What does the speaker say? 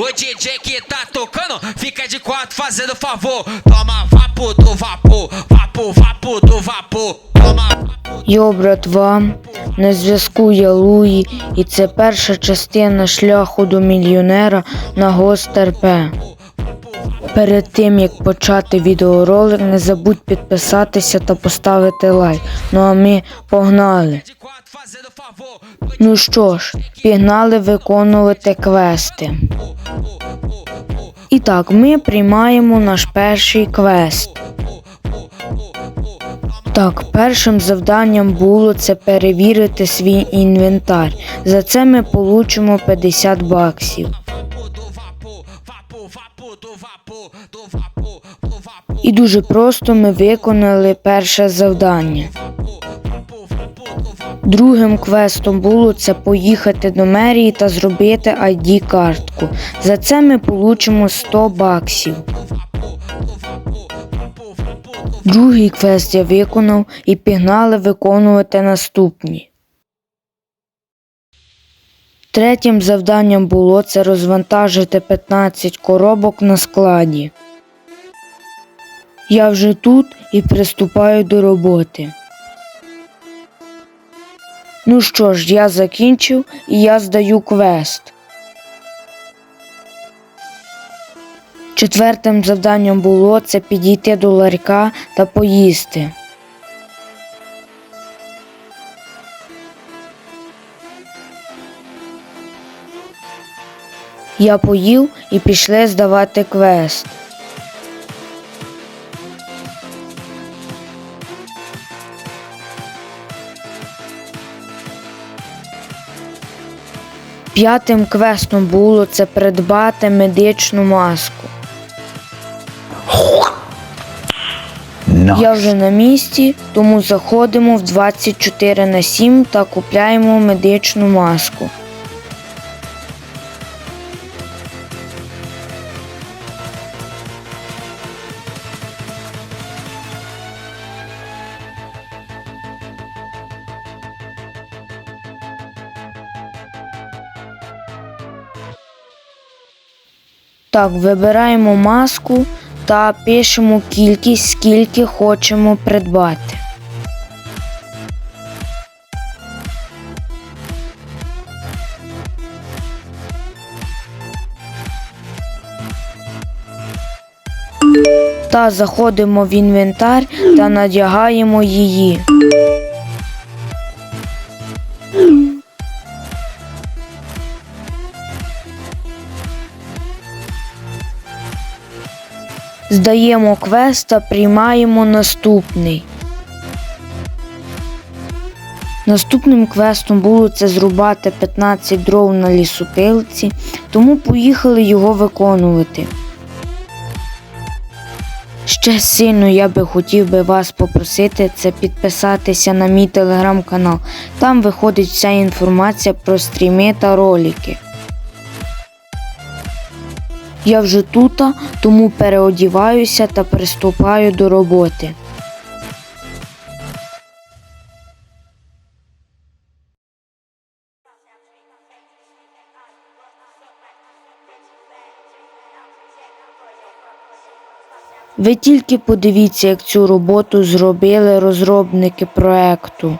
O DJ que tá tocando fica de quatro fazendo favor. Toma vapo do vapor, vapo, vapo do vapor. Toma Йо, братва, на зв'язку я Луї, і це перша частина шляху до мільйонера на Гост РП. Перед тим як почати відеоролик, не забудь підписатися та поставити лайк. Ну а ми погнали. Ну що ж, пігнали виконувати квести. І так, ми приймаємо наш перший квест. Так, першим завданням було це перевірити свій інвентар. За це ми получимо 50 баксів. І дуже просто ми виконали перше завдання. Другим квестом було це поїхати до мерії та зробити ID-картку. За це ми получимо 100 баксів. Другий квест я виконав і пігнали виконувати наступні. Третім завданням було це розвантажити 15 коробок на складі. Я вже тут і приступаю до роботи. Ну що ж, я закінчив і я здаю квест. Четвертим завданням було це підійти до ларька та поїсти. Я поїв і пішли здавати квест. П'ятим квестом було це придбати медичну маску. Я вже на місці, тому заходимо в 24 на 7 та купляємо медичну маску. Так, вибираємо маску та пишемо кількість, скільки хочемо придбати. Та заходимо в інвентар та надягаємо її. Здаємо квест та приймаємо наступний. Наступним квестом було це зрубати 15 дров на лісопилці, тому поїхали його виконувати. Ще сильно я би хотів би вас попросити це підписатися на мій телеграм-канал. Там виходить вся інформація про стріми та ролики. Я вже тута, тому переодіваюся та приступаю до роботи. Ви тільки подивіться, як цю роботу зробили розробники проекту.